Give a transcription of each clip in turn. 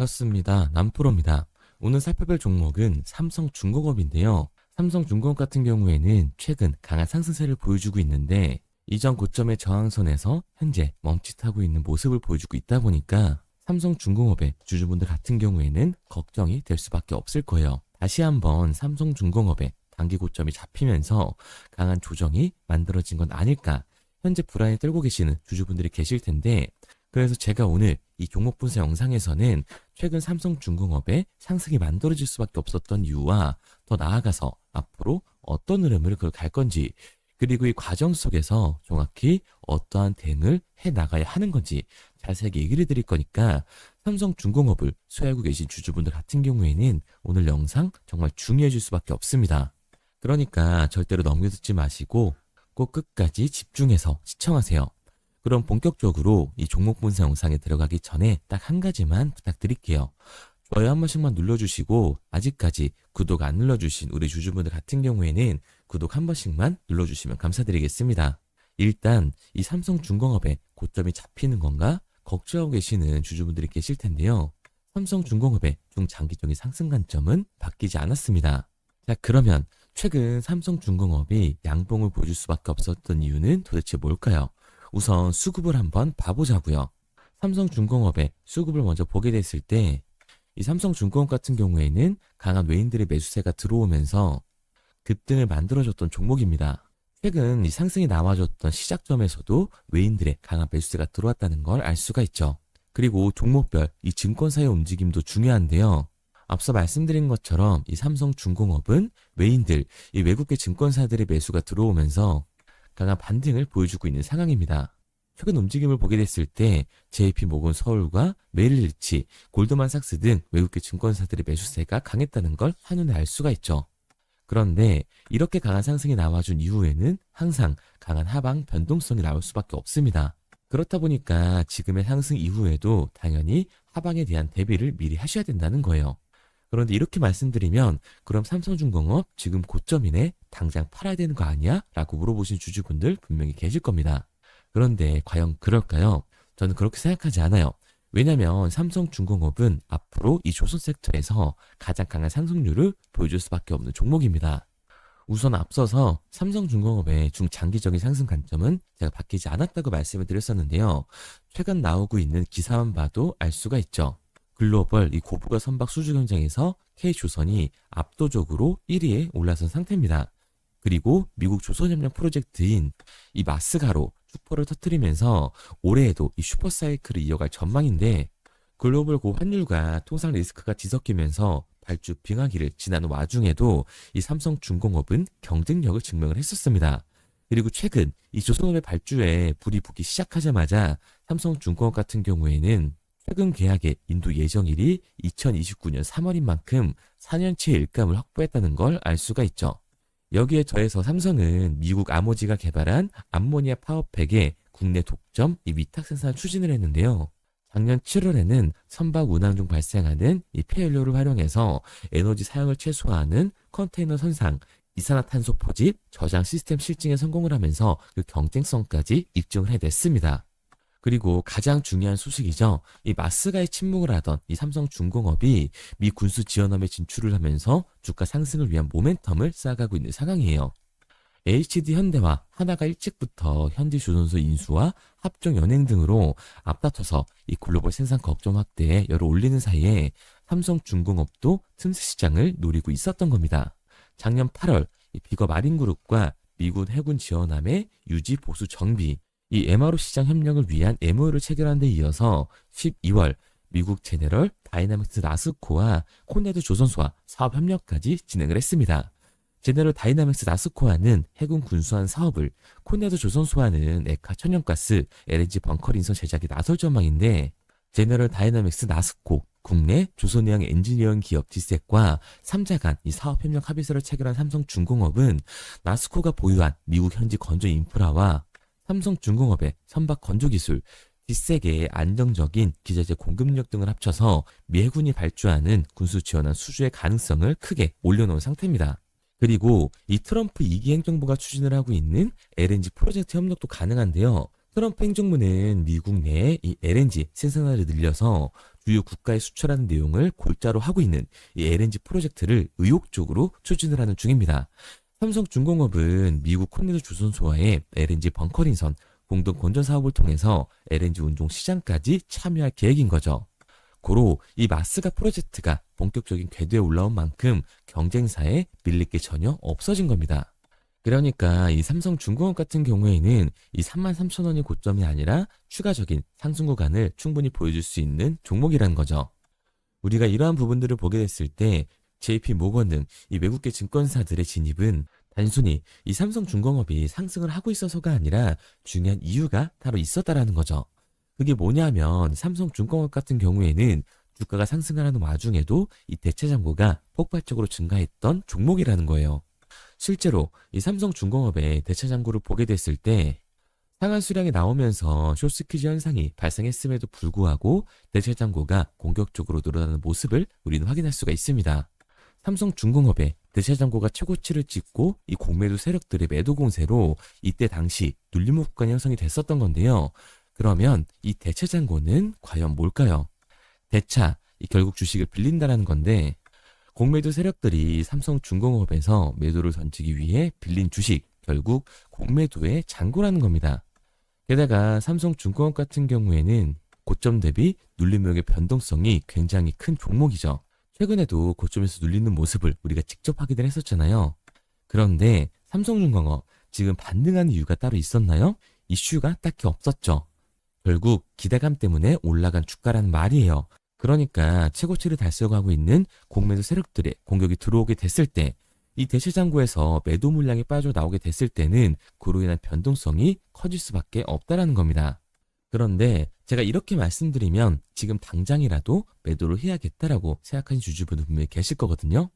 반갑습니다. 남프로입니다. 오늘 살펴볼 종목은 삼성중공업인데요. 삼성중공업 같은 경우에는 최근 강한 상승세를 보여주고 있는데 이전 고점의 저항선에서 현재 멈칫하고 있는 모습을 보여주고 있다 보니까 삼성중공업의 주주분들 같은 경우에는 걱정이 될 수밖에 없을 거예요. 다시 한번 삼성중공업의 단기 고점이 잡히면서 강한 조정이 만들어진 건 아닐까 현재 불안에 떨고 계시는 주주분들이 계실 텐데 그래서 제가 오늘 이 종목 분석 영상에서는 최근 삼성중공업의 상승이 만들어질 수밖에 없었던 이유와 더 나아가서 앞으로 어떤 흐름을 그갈 건지 그리고 이 과정 속에서 정확히 어떠한 대응을 해 나가야 하는 건지 자세하게 얘기를 드릴 거니까 삼성중공업을 소유하고 계신 주주분들 같은 경우에는 오늘 영상 정말 중요해질 수밖에 없습니다. 그러니까 절대로 넘겨듣지 마시고 꼭 끝까지 집중해서 시청하세요. 그럼 본격적으로 이 종목 분석 영상에 들어가기 전에 딱 한 가지만 부탁드릴게요. 좋아요 한 번씩만 눌러주시고 아직까지 구독 안 눌러주신 우리 주주분들 같은 경우에는 구독 한 번씩만 눌러주시면 감사드리겠습니다. 일단 이 삼성중공업의 고점이 잡히는 건가 걱정하고 계시는 주주분들이 계실 텐데요. 삼성중공업의 중장기적인 상승 관점은 바뀌지 않았습니다. 자 그러면 최근 삼성중공업이 양봉을 보여줄 수밖에 없었던 이유는 도대체 뭘까요? 우선 수급을 한번 봐보자고요. 삼성중공업의 수급을 먼저 보게 됐을 때 이 삼성중공업 같은 경우에는 강한 외인들의 매수세가 들어오면서 급등을 만들어줬던 종목입니다. 최근 이 상승이 나와줬던 시작점에서도 외인들의 강한 매수세가 들어왔다는 걸 알 수가 있죠. 그리고 종목별 이 증권사의 움직임도 중요한데요. 앞서 말씀드린 것처럼 이 삼성중공업은 외인들, 이 외국계 증권사들의 매수가 들어오면서 강한 반등을 보여주고 있는 상황입니다. 최근 움직임을 보게 됐을 때 JP 모건 서울과 메릴리치, 골드만삭스 등 외국계 증권사들의 매수세가 강했다는 걸 한눈에 알 수가 있죠. 그런데 이렇게 강한 상승이 나와준 이후에는 항상 강한 하방 변동성이 나올 수밖에 없습니다. 그렇다 보니까 지금의 상승 이후에도 당연히 하방에 대한 대비를 미리 하셔야 된다는 거예요. 그런데 이렇게 말씀드리면 그럼 삼성중공업 지금 고점이네 당장 팔아야 되는 거 아니야? 라고 물어보신 주주분들 분명히 계실 겁니다. 그런데 과연 그럴까요? 저는 그렇게 생각하지 않아요. 왜냐면 삼성중공업은 앞으로 이 조선 섹터에서 가장 강한 상승률을 보여줄 수밖에 없는 종목입니다. 우선 앞서서 삼성중공업의 중장기적인 상승 관점은 제가 바뀌지 않았다고 말씀을 드렸었는데요. 최근 나오고 있는 기사만 봐도 알 수가 있죠. 글로벌 이 고부가 선박 수주 경쟁에서 K조선이 압도적으로 1위에 올라선 상태입니다. 그리고 미국 조선협력 프로젝트인 이 마스가로 슈퍼를 터뜨리면서 올해에도 이 슈퍼사이클을 이어갈 전망인데 글로벌 고환율과 통상 리스크가 뒤섞이면서 발주 빙하기를 지난 와중에도 이 삼성중공업은 경쟁력을 증명을 했었습니다. 그리고 최근 이 조선업의 발주에 불이 붙기 시작하자마자 삼성중공업 같은 경우에는 최근 계약의 인도 예정일이 2029년 3월인 만큼 4년치의 일감을 확보했다는 걸 알 수가 있죠. 여기에 더해서 삼성은 미국 아모지가 개발한 암모니아 파워팩의 국내 독점 이 위탁 생산을 추진을 했는데요. 작년 7월에는 선박 운항 중 발생하는 이 폐연료를 활용해서 에너지 사용을 최소화하는 컨테이너 선상, 이산화탄소 포집, 저장 시스템 실증에 성공을 하면서 그 경쟁성까지 입증을 해냈습니다. 그리고 가장 중요한 소식이죠. 이 마스가에 침묵을 하던 이 삼성 중공업이 미 군수 지원업에 진출을 하면서 주가 상승을 위한 모멘텀을 쌓아가고 있는 상황이에요. HD 현대와 하나가 일찍부터 현지조선소 인수와 합종 연행 등으로 앞다퉈서 이 글로벌 생산 걱정 확대에 열을 올리는 사이에 삼성중공업도 틈새 시장을 노리고 있었던 겁니다. 작년 8월 이 비거 마린그룹과 미군 해군 지원함의 유지 보수 정비 이 MRO 시장 협력을 위한 MOU를 체결한 데 이어서 12월 미국 제네럴 다이나믹스 나스코와 콘네드 조선소와 사업 협력까지 진행을 했습니다. 제네럴 다이나믹스 나스코와는 해군 군수한 사업을, 콘네드 조선소와는 에카 천연가스, LNG 벙커 인선 제작에 나설 전망인데 제네럴 다이나믹스 나스코, 국내 조선해양 엔지니어링 기업 디셋과 3자 간 이 사업 협력 합의서를 체결한 삼성중공업은 나스코가 보유한 미국 현지 건조 인프라와 삼성중공업의 선박 건조 기술, 뒷세계의 안정적인 기자재 공급력 등을 합쳐서 미 해군이 발주하는 군수 지원한 수주의 가능성을 크게 올려놓은 상태입니다. 그리고 이 트럼프 2기 행정부가 추진을 하고 있는 LNG 프로젝트 협력도 가능한데요. 트럼프 행정부는 미국 내에 이 LNG 생산화를 늘려서 주요 국가에 수출하는 내용을 골자로 하고 있는 이 LNG 프로젝트를 의욕적으로 추진을 하는 중입니다. 삼성중공업은 미국 콘네드 조선소와의 LNG 벙커링선 공동 건전 사업을 통해서 LNG 운송 시장까지 참여할 계획인 거죠. 고로 이 마스가 프로젝트가 본격적인 궤도에 올라온 만큼 경쟁사에 밀릴 게 전혀 없어진 겁니다. 그러니까 이 삼성중공업 같은 경우에는 이 3만 3천 원이 고점이 아니라 추가적인 상승 구간을 충분히 보여줄 수 있는 종목이라는 거죠. 우리가 이러한 부분들을 보게 됐을 때 JP 모건 등 이 외국계 증권사들의 진입은 단순히 이 삼성중공업이 상승을 하고 있어서가 아니라 중요한 이유가 따로 있었다라는 거죠. 그게 뭐냐면 삼성중공업 같은 경우에는 주가가 상승을 하는 와중에도 이 대체 잔고가 폭발적으로 증가했던 종목이라는 거예요. 실제로 이 삼성중공업의 대체 잔고를 보게 됐을 때 상한 수량이 나오면서 쇼스퀴즈 현상이 발생했음에도 불구하고 대체 잔고가 공격적으로 늘어나는 모습을 우리는 확인할 수가 있습니다. 삼성중공업의 대체 잔고가 최고치를 찍고 이 공매도 세력들의 매도 공세로 이때 당시 눌림목 구간 형성이 됐었던 건데요. 그러면 이 대체 잔고는 과연 뭘까요? 대차, 이 결국 주식을 빌린다라는 건데 공매도 세력들이 삼성중공업에서 매도를 던지기 위해 빌린 주식, 결국 공매도의 잔고라는 겁니다. 게다가 삼성중공업 같은 경우에는 고점 대비 눌림목의 변동성이 굉장히 큰 종목이죠. 최근에도 고점에서 눌리는 모습을 우리가 직접 확인을 했었잖아요. 그런데 삼성중공업 지금 반등하는 이유가 따로 있었나요? 이슈가 딱히 없었죠. 결국 기대감 때문에 올라간 주가라는 말이에요. 그러니까 최고치를 달성하고 있는 공매도 세력들의 공격이 들어오게 됐을 때 이 대시장구에서 매도 물량이 빠져나오게 됐을 때는 그로 인한 변동성이 커질 수밖에 없다라는 겁니다. 그런데 제가 이렇게 말씀드리면 지금 당장이라도 매도를 해야겠다라고 생각하는 주주분들 분명히 계실 거거든요.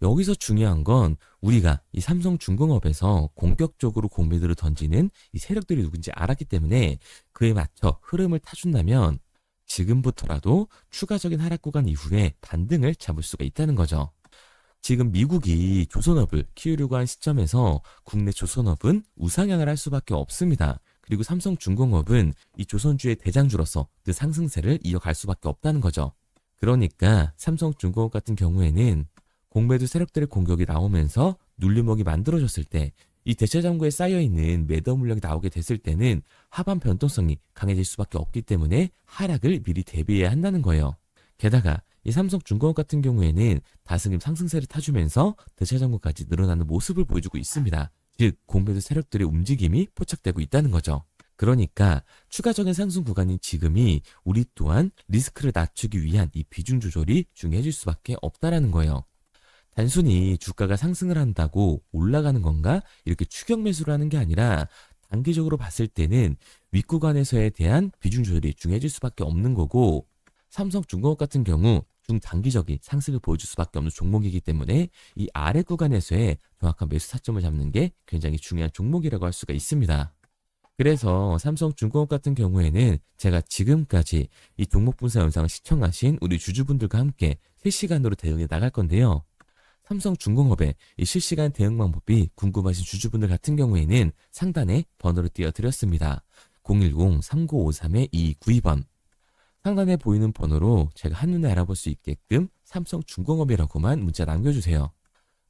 여기서 중요한 건 우리가 이 삼성중공업에서 공격적으로 공매도를 던지는 이 세력들이 누군지 알았기 때문에 그에 맞춰 흐름을 타준다면 지금부터라도 추가적인 하락 구간 이후에 반등을 잡을 수가 있다는 거죠. 지금 미국이 조선업을 키우려고 한 시점에서 국내 조선업은 우상향을 할 수밖에 없습니다. 그리고 삼성중공업은 이 조선주의 대장주로서 그 상승세를 이어갈 수밖에 없다는 거죠. 그러니까 삼성중공업 같은 경우에는 공매도 세력들의 공격이 나오면서 눌림목이 만들어졌을 때 이 대체장고에 쌓여있는 매도 물량이 나오게 됐을 때는 하반 변동성이 강해질 수밖에 없기 때문에 하락을 미리 대비해야 한다는 거예요. 게다가 이 삼성중공업 같은 경우에는 다승임 상승세를 타주면서 대체장고까지 늘어나는 모습을 보여주고 있습니다. 즉 공매도 세력들의 움직임이 포착되고 있다는 거죠. 그러니까 추가적인 상승 구간인 지금이 우리 또한 리스크를 낮추기 위한 이 비중 조절이 중요해질 수밖에 없다라는 거예요. 단순히 주가가 상승을 한다고 올라가는 건가 이렇게 추격 매수를 하는 게 아니라 단기적으로 봤을 때는 윗구간에서에 대한 비중 조절이 중요해질 수밖에 없는 거고 삼성중공업 같은 경우 중단기적인 상승을 보여줄 수밖에 없는 종목이기 때문에 이 아래 구간에서의 정확한 매수 타점을 잡는 게 굉장히 중요한 종목이라고 할 수가 있습니다. 그래서 삼성중공업 같은 경우에는 제가 지금까지 이 종목 분석 영상을 시청하신 우리 주주분들과 함께 실시간으로 대응해 나갈 건데요. 삼성중공업의 이 실시간 대응 방법이 궁금하신 주주분들 같은 경우에는 상단에 번호를 띄워드렸습니다. 010-3953-2292번. 상단에 보이는 번호로 제가 한눈에 알아볼 수 있게끔 삼성중공업이라고만 문자 남겨주세요.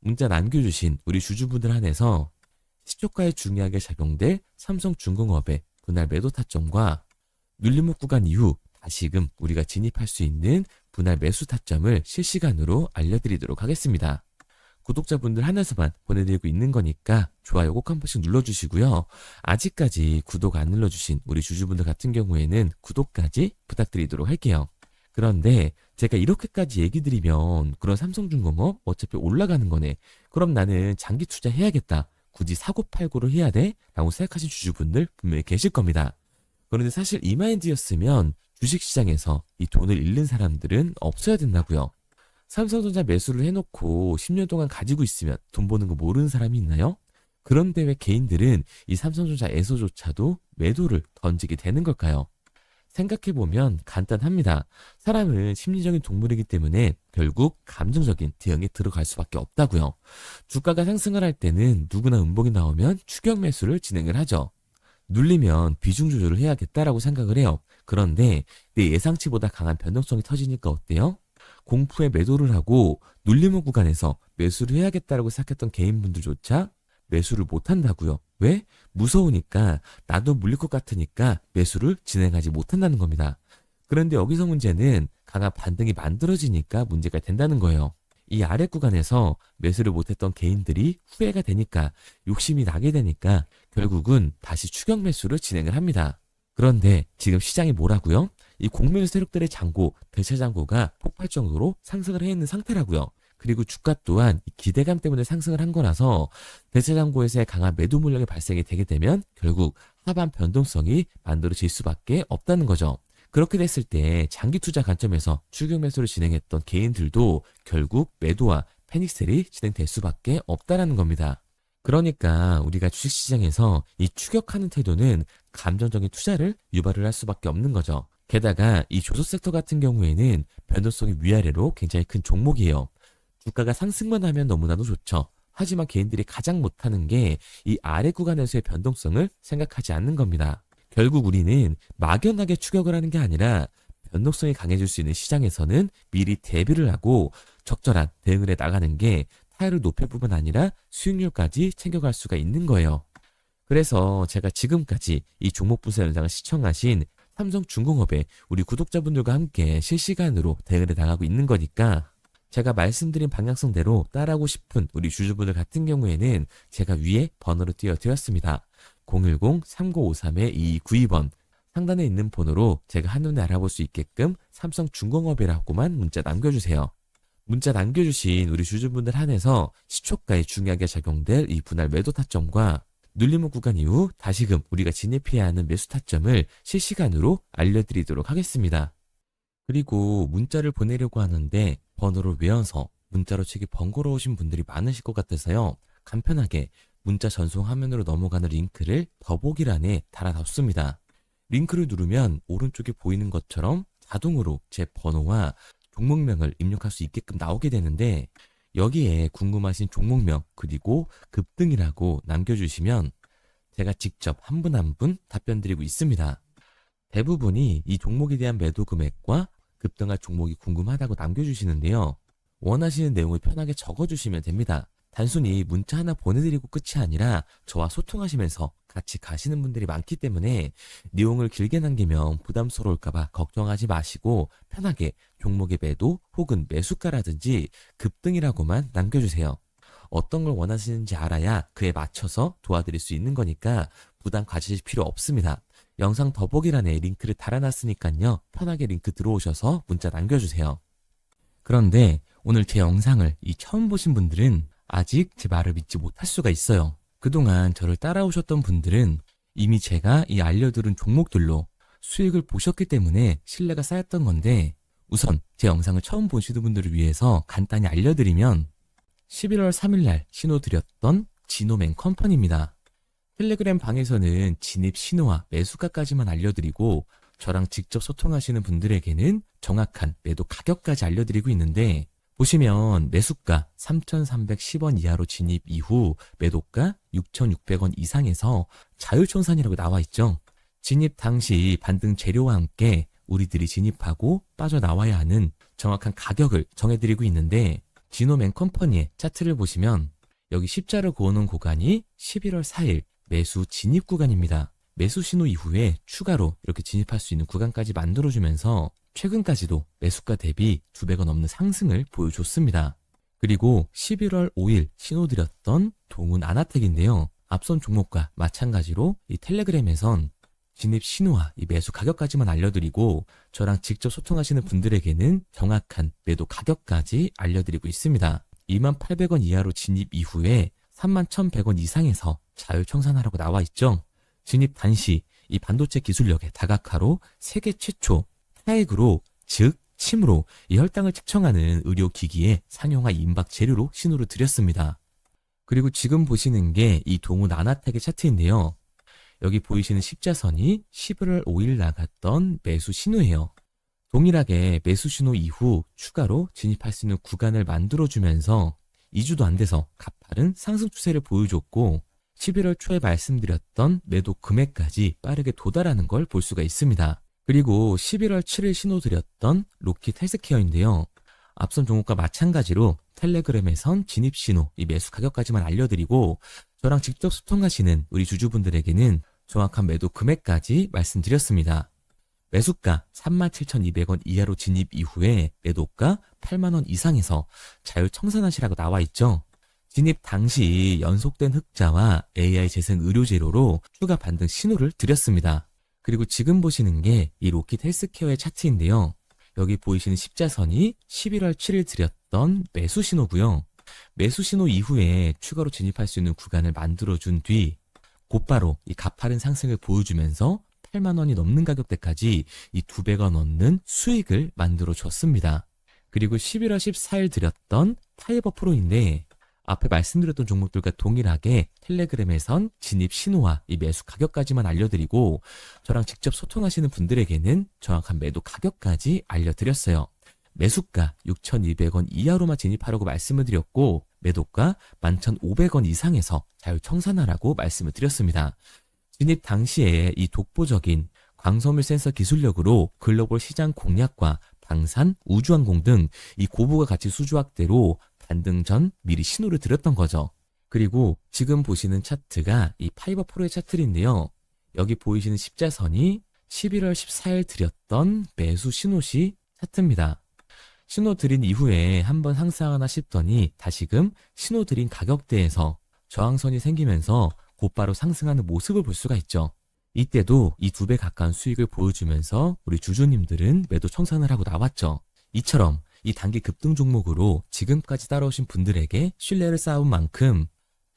문자 남겨주신 우리 주주분들 한해서 시초가에 중요하게 작용될 삼성중공업의 분할 매도 타점과 눌림목 구간 이후 다시금 우리가 진입할 수 있는 분할 매수 타점을 실시간으로 알려드리도록 하겠습니다. 구독자분들 한해서만 보내드리고 있는 거니까 좋아요 꼭 한 번씩 눌러주시고요. 아직까지 구독 안 눌러주신 우리 주주분들 같은 경우에는 구독까지 부탁드리도록 할게요. 그런데 제가 이렇게까지 얘기 드리면 그런 삼성중공업 어차피 올라가는 거네. 그럼 나는 장기 투자 해야겠다. 굳이 사고팔고를 해야 돼? 라고 생각하신 주주분들 분명히 계실 겁니다. 그런데 사실 이 마인드였으면 주식시장에서 이 돈을 잃는 사람들은 없어야 된다고요. 삼성전자 매수를 해놓고 10년 동안 가지고 있으면 돈 버는 거 모르는 사람이 있나요? 그런데 왜 개인들은 이 삼성전자 에서조차도 매도를 던지게 되는 걸까요? 생각해보면 간단합니다. 사람은 심리적인 동물이기 때문에 결국 감정적인 대응에 들어갈 수밖에 없다고요. 주가가 상승을 할 때는 누구나 음봉이 나오면 추격 매수를 진행을 하죠. 눌리면 비중 조절을 해야겠다라고 생각을 해요. 그런데 내 예상치보다 강한 변동성이 터지니까 어때요? 공포에 매도를 하고 눌림목 구간에서 매수를 해야겠다라고 생각했던 개인분들조차 매수를 못 한다고요. 왜? 무서우니까 나도 물릴 것 같으니까 매수를 진행하지 못한다는 겁니다. 그런데 여기서 문제는 강한 반등이 만들어지니까 문제가 된다는 거예요. 이 아래 구간에서 매수를 못했던 개인들이 후회가 되니까 욕심이 나게 되니까 결국은 다시 추격 매수를 진행을 합니다. 그런데 지금 시장이 뭐라고요? 이 공매도 세력들의 잔고, 대체 잔고가 폭발 정도로 상승을 해 있는 상태라고요. 그리고 주가 또한 이 기대감 때문에 상승을 한 거라서 대체 잔고에서의 강한 매도 물량이 발생이 되게 되면 결국 하반 변동성이 만들어질 수밖에 없다는 거죠. 그렇게 됐을 때 장기 투자 관점에서 추격 매수를 진행했던 개인들도 결국 매도와 패닉셀이 진행될 수밖에 없다라는 겁니다. 그러니까 우리가 주식시장에서 이 추격하는 태도는 감정적인 투자를 유발을 할 수밖에 없는 거죠. 게다가 이 조선 섹터 같은 경우에는 변동성이 위아래로 굉장히 큰 종목이에요. 주가가 상승만 하면 너무나도 좋죠. 하지만 개인들이 가장 못하는 게 이 아래 구간에서의 변동성을 생각하지 않는 겁니다. 결국 우리는 막연하게 추격을 하는 게 아니라 변동성이 강해질 수 있는 시장에서는 미리 대비를 하고 적절한 대응을 해 나가는 게 타율을 높일 뿐만 아니라 수익률까지 챙겨갈 수가 있는 거예요. 그래서 제가 지금까지 이 종목 분석 영상을 시청하신 삼성중공업의 우리 구독자분들과 함께 실시간으로 대응을 해 나가고 있는 거니까 제가 말씀드린 방향성대로 따라하고 싶은 우리 주주분들 같은 경우에는 제가 위에 번호를 띄워드렸습니다. 010-3953-2292번 상단에 있는 번호로 제가 한눈에 알아볼 수 있게끔 삼성중공업이라고만 문자 남겨주세요. 문자 남겨주신 우리 주주분들 한해서 시초가에 중요하게 적용될 이 분할 매도 타점과 눌림목 구간 이후 다시금 우리가 진입해야 하는 매수 타점을 실시간으로 알려드리도록 하겠습니다. 그리고 문자를 보내려고 하는데 번호를 외워서 문자로 치기 번거로우신 분들이 많으실 것 같아서요. 간편하게 문자 전송 화면으로 넘어가는 링크를 더보기란에 달아놨습니다. 링크를 누르면 오른쪽에 보이는 것처럼 자동으로 제 번호와 종목명을 입력할 수 있게끔 나오게 되는데 여기에 궁금하신 종목명 그리고 급등이라고 남겨주시면 제가 직접 한 분 한 분 답변 드리고 있습니다. 대부분이 이 종목에 대한 매도 금액과 급등할 종목이 궁금하다고 남겨주시는데요. 원하시는 내용을 편하게 적어주시면 됩니다. 단순히 문자 하나 보내드리고 끝이 아니라 저와 소통하시면서 같이 가시는 분들이 많기 때문에 내용을 길게 남기면 부담스러울까봐 걱정하지 마시고 편하게 종목의 매도 혹은 매수가라든지 급등이라고만 남겨주세요. 어떤 걸 원하시는지 알아야 그에 맞춰서 도와드릴 수 있는 거니까 부담 가지실 필요 없습니다. 영상 더보기란에 링크를 달아놨으니까요. 편하게 링크 들어오셔서 문자 남겨주세요. 그런데 오늘 제 영상을 이 처음 보신 분들은 아직 제 말을 믿지 못할 수가 있어요. 그동안 저를 따라오셨던 분들은 이미 제가 이 알려드린 종목들로 수익을 보셨기 때문에 신뢰가 쌓였던 건데 우선 제 영상을 처음 보시는 분들을 위해서 간단히 알려드리면 11월 3일날 신호 드렸던 지노맨 컴퍼니입니다. 텔레그램 방에서는 진입 신호와 매수가까지만 알려드리고 저랑 직접 소통하시는 분들에게는 정확한 매도 가격까지 알려드리고 있는데 보시면 매수가 3,310원 이하로 진입 이후 매도가 6,600원 이상에서 자율청산이라고 나와 있죠. 진입 당시 반등 재료와 함께 우리들이 진입하고 빠져나와야 하는 정확한 가격을 정해드리고 있는데 지노맨 컴퍼니의 차트를 보시면 여기 십자를 그어놓은 구간이 11월 4일 매수 진입 구간입니다. 매수 신호 이후에 추가로 이렇게 진입할 수 있는 구간까지 만들어주면서 최근까지도 매수가 대비 2배가 넘는 상승을 보여줬습니다. 그리고 11월 5일 신호드렸던 동훈 아나텍인데요. 앞선 종목과 마찬가지로 이 텔레그램에선 진입 신호와 이 매수 가격까지만 알려드리고 저랑 직접 소통하시는 분들에게는 정확한 매도 가격까지 알려드리고 있습니다. 2800원 이하로 진입 이후에 31,100원 이상에서 자율청산하라고 나와 있죠. 진입 단시 이 반도체 기술력의 다각화로 세계 최초 타액으로 즉 침으로 이 혈당을 측정하는 의료기기에 상용화 임박 재료로 신호를 드렸습니다. 그리고 지금 보시는 게 이 동우 나나텍의 차트인데요. 여기 보이시는 십자선이 11월 5일 나갔던 매수 신호예요. 동일하게 매수 신호 이후 추가로 진입할 수 있는 구간을 만들어주면서 2주도 안 돼서 가파른 상승 추세를 보여줬고 11월 초에 말씀드렸던 매도 금액까지 빠르게 도달하는 걸 볼 수가 있습니다. 그리고 11월 7일 신호드렸던 로킷 헬스케어인데요. 앞선 종목과 마찬가지로 텔레그램에선 진입 신호, 이 매수 가격까지만 알려드리고 저랑 직접 소통하시는 우리 주주분들에게는 정확한 매도 금액까지 말씀드렸습니다. 매수가 37,200원 이하로 진입 이후에 매도가 8만원 이상에서 자유 청산하시라고 나와 있죠. 진입 당시 연속된 흑자와 AI 재생 의료 재료로 추가 반등 신호를 드렸습니다. 그리고 지금 보시는 게 이 로킷 헬스케어의 차트인데요. 여기 보이시는 십자선이 11월 7일 드렸던 매수 신호고요. 매수 신호 이후에 추가로 진입할 수 있는 구간을 만들어준 뒤 곧바로 이 가파른 상승을 보여주면서 8만 원이 넘는 가격대까지 이 두 배가 넘는 수익을 만들어 줬습니다. 그리고 11월 14일 드렸던 타이버 프로인데 앞에 말씀드렸던 종목들과 동일하게 텔레그램에선 진입 신호와 이 매수 가격까지만 알려드리고 저랑 직접 소통하시는 분들에게는 정확한 매도 가격까지 알려드렸어요. 매수가 6,200원 이하로만 진입하라고 말씀을 드렸고 매도가 11,500원 이상에서 자유 청산하라고 말씀을 드렸습니다. 진입 당시에 이 독보적인 광섬유 센서 기술력으로 글로벌 시장 공략과 방산, 우주항공 등 이 고부가 가치 수주 확대로 반등 전 미리 신호를 드렸던 거죠. 그리고 지금 보시는 차트가 이 파이버 프로의 차트인데요. 여기 보이시는 십자선이 11월 14일 드렸던 매수 신호 시 차트입니다. 신호 드린 이후에 한번 상승하나 싶더니 다시금 신호 드린 가격대에서 저항선이 생기면서 곧바로 상승하는 모습을 볼 수가 있죠. 이때도 이 두 배 가까운 수익을 보여주면서 우리 주주님들은 매도 청산을 하고 나왔죠. 이처럼 이 단기 급등 종목으로 지금까지 따라오신 분들에게 신뢰를 쌓은 만큼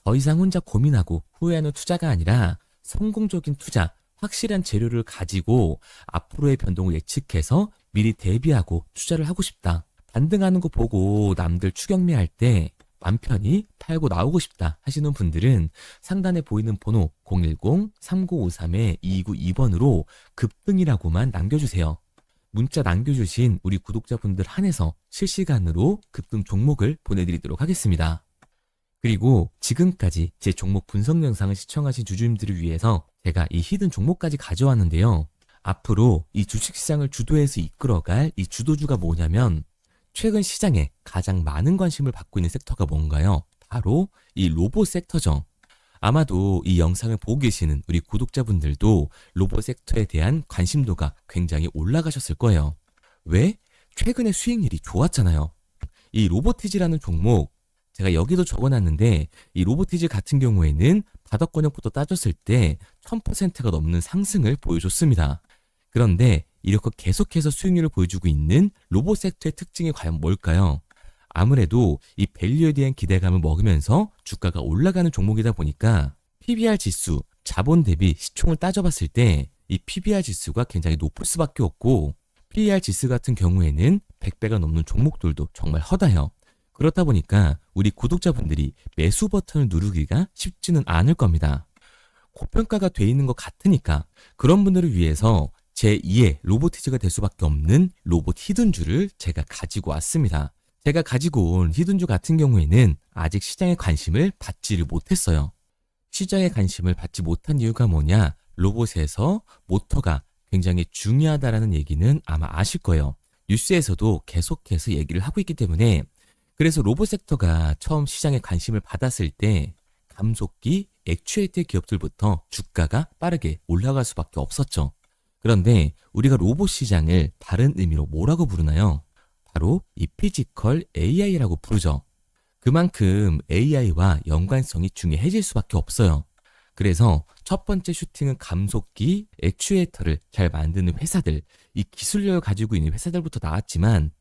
더 이상 혼자 고민하고 후회하는 투자가 아니라 성공적인 투자, 확실한 재료를 가지고 앞으로의 변동을 예측해서 미리 대비하고 투자를 하고 싶다. 반등하는 거 보고 남들 추격매할 때 맘 편히 팔고 나오고 싶다 하시는 분들은 상단에 보이는 번호 010-3953-2292번으로 급등이라고만 남겨주세요. 문자 남겨주신 우리 구독자분들 한해서 실시간으로 급등 종목을 보내드리도록 하겠습니다. 그리고 지금까지 제 종목 분석 영상을 시청하신 주주님들을 위해서 제가 이 히든 종목까지 가져왔는데요. 앞으로 이 주식시장을 주도해서 이끌어갈 이 주도주가 뭐냐면 최근 시장에 가장 많은 관심을 받고 있는 섹터가 뭔가요? 바로 이 로봇 섹터죠. 아마도 이 영상을 보고 계시는 우리 구독자분들도 로봇 섹터에 대한 관심도가 굉장히 올라가셨을 거예요. 왜? 최근에 수익률이 좋았잖아요. 이 로보티즈라는 종목, 제가 여기도 적어놨는데, 이 로보티즈 같은 경우에는 바닥권역부터 따졌을 때 1000%가 넘는 상승을 보여줬습니다. 그런데 이렇게 계속해서 수익률을 보여주고 있는 로봇 섹터의 특징이 과연 뭘까요? 아무래도 이 밸류에 대한 기대감을 먹으면서 주가가 올라가는 종목이다 보니까 PBR 지수, 자본 대비 시총을 따져봤을 때 이 PBR 지수가 굉장히 높을 수밖에 없고 PER 지수 같은 경우에는 100배가 넘는 종목들도 정말 허다해요. 그렇다 보니까 우리 구독자분들이 매수 버튼을 누르기가 쉽지는 않을 겁니다. 고평가가 돼 있는 것 같으니까 그런 분들을 위해서 제2의 로보티즈가 될 수밖에 없는 로봇 히든주를 제가 가지고 왔습니다. 제가 가지고 온 히든주 같은 경우에는 아직 시장의 관심을 받지를 못했어요. 시장의 관심을 받지 못한 이유가 뭐냐? 로봇에서 모터가 굉장히 중요하다라는 얘기는 아마 아실 거예요. 뉴스에서도 계속해서 얘기를 하고 있기 때문에 그래서 로봇 섹터가 처음 시장에 관심을 받았을 때 감속기, 액추에이터 기업들부터 주가가 빠르게 올라갈 수밖에 없었죠. 그런데 우리가 로봇 시장을 다른 의미로 뭐라고 부르나요? 바로 이 피지컬 AI라고 부르죠. 그만큼 AI와 연관성이 중요해질 수밖에 없어요. 그래서 첫 번째 슈팅은 감속기, 액추에이터를 잘 만드는 회사들, 이 기술력을 가지고 있는 회사들부터 나왔지만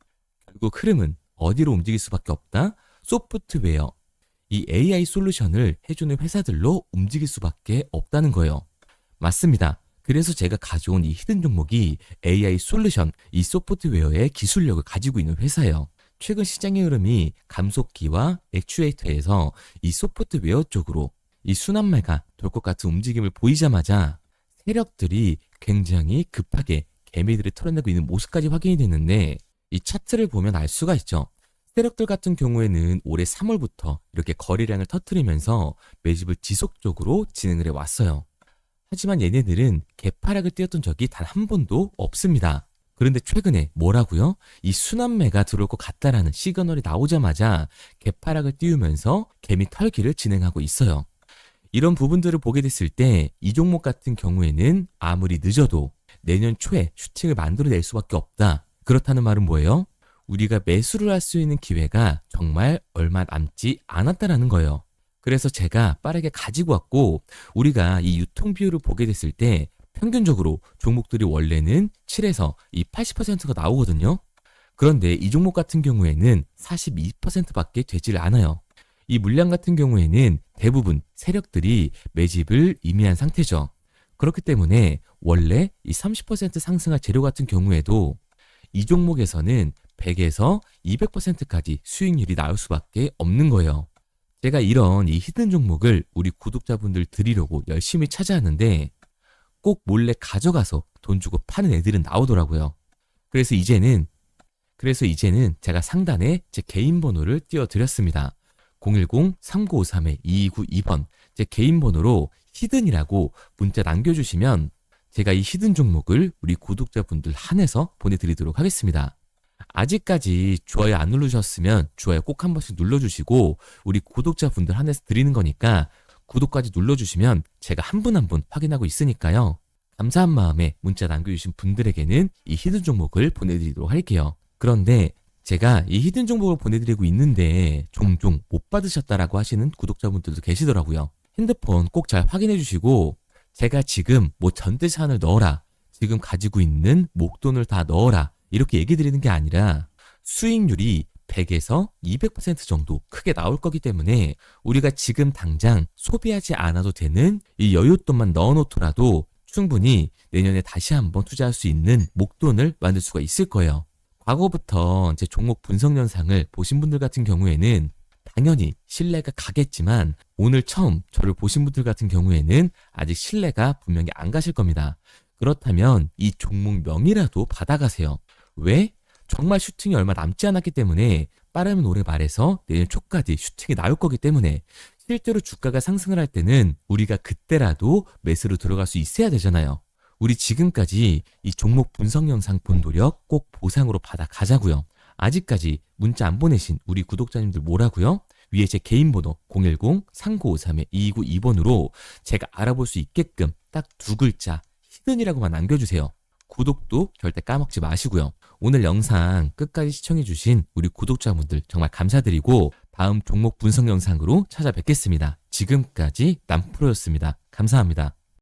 결국 흐름은 어디로 움직일 수밖에 없다? 소프트웨어, 이 AI 솔루션을 해주는 회사들로 움직일 수밖에 없다는 거예요. 맞습니다. 그래서 제가 가져온 이 히든 종목이 AI 솔루션, 이 소프트웨어의 기술력을 가지고 있는 회사예요. 최근 시장의 흐름이 감속기와 액추에이터에서 이 소프트웨어 쪽으로 이 순환매가 돌 것 같은 움직임을 보이자마자 세력들이 굉장히 급하게 개미들을 털어내고 있는 모습까지 확인이 됐는데 이 차트를 보면 알 수가 있죠. 세력들 같은 경우에는 올해 3월부터 이렇게 거래량을 터트리면서 매집을 지속적으로 진행을 해 왔어요. 하지만 얘네들은 개파락을 띄웠던 적이 단 한 번도 없습니다. 그런데 최근에 뭐라고요? 이 순환매가 들어올 것 같다라는 시그널이 나오자마자 개파락을 띄우면서 개미 털기를 진행하고 있어요. 이런 부분들을 보게 됐을 때 이 종목 같은 경우에는 아무리 늦어도 내년 초에 슈팅을 만들어낼 수밖에 없다. 그렇다는 말은 뭐예요? 우리가 매수를 할 수 있는 기회가 정말 얼마 남지 않았다라는 거예요. 그래서 제가 빠르게 가지고 왔고 우리가 이 유통 비율을 보게 됐을 때 평균적으로 종목들이 원래는 7에서 이 80%가 나오거든요. 그런데 이 종목 같은 경우에는 42%밖에 되질 않아요. 이 물량 같은 경우에는 대부분 세력들이 매집을 임의한 상태죠. 그렇기 때문에 원래 이 30% 상승할 재료 같은 경우에도 이 종목에서는 100에서 200%까지 수익률이 나올 수밖에 없는 거예요. 제가 이런 이 히든 종목을 우리 구독자분들 드리려고 열심히 찾아왔는데 꼭 몰래 가져가서 돈 주고 파는 애들은 나오더라고요. 그래서 이제는 그래서 이제는 제가 상단에 제 개인 번호를 띄워 드렸습니다. 010-3953-2292번 제 개인 번호로 히든이라고 문자 남겨주시면 제가 이 히든 종목을 우리 구독자분들 한해서 보내드리도록 하겠습니다. 아직까지 좋아요 안 누르셨으면 좋아요 꼭 한 번씩 눌러주시고 우리 구독자분들 한해서 드리는 거니까 구독까지 눌러주시면 제가 한 분 한분 확인하고 있으니까요. 감사한 마음에 문자 남겨주신 분들에게는 이 히든 종목을 보내드리도록 할게요. 그런데 제가 이 히든 정보를 보내드리고 있는데 종종 못 받으셨다라고 하시는 구독자분들도 계시더라고요. 핸드폰 꼭 잘 확인해 주시고 제가 지금 뭐 전대산을 넣어라. 지금 가지고 있는 목돈을 다 넣어라. 이렇게 얘기 드리는 게 아니라 수익률이 100에서 200% 정도 크게 나올 거기 때문에 우리가 지금 당장 소비하지 않아도 되는 이 여윳돈만 넣어놓더라도 충분히 내년에 다시 한번 투자할 수 있는 목돈을 만들 수가 있을 거예요. 과거부터 제 종목 분석 영상을 보신 분들 같은 경우에는 당연히 신뢰가 가겠지만 오늘 처음 저를 보신 분들 같은 경우에는 아직 신뢰가 분명히 안 가실 겁니다. 그렇다면 이 종목 명이라도 받아가세요. 왜? 정말 슈팅이 얼마 남지 않았기 때문에 빠르면 올해 말에서 내년 초까지 슈팅이 나올 거기 때문에 실제로 주가가 상승을 할 때는 우리가 그때라도 매수로 들어갈 수 있어야 되잖아요. 우리 지금까지 이 종목 분석 영상 본 노력 꼭 보상으로 받아 가자고요. 아직까지 문자 안 보내신 우리 구독자님들 뭐라고요? 위에 제 개인 번호 010-3953-2292번으로 제가 알아볼 수 있게끔 딱 두 글자 히든이라고만 남겨주세요. 구독도 절대 까먹지 마시고요. 오늘 영상 끝까지 시청해주신 우리 구독자분들 정말 감사드리고 다음 종목 분석 영상으로 찾아뵙겠습니다. 지금까지 남프로였습니다. 감사합니다.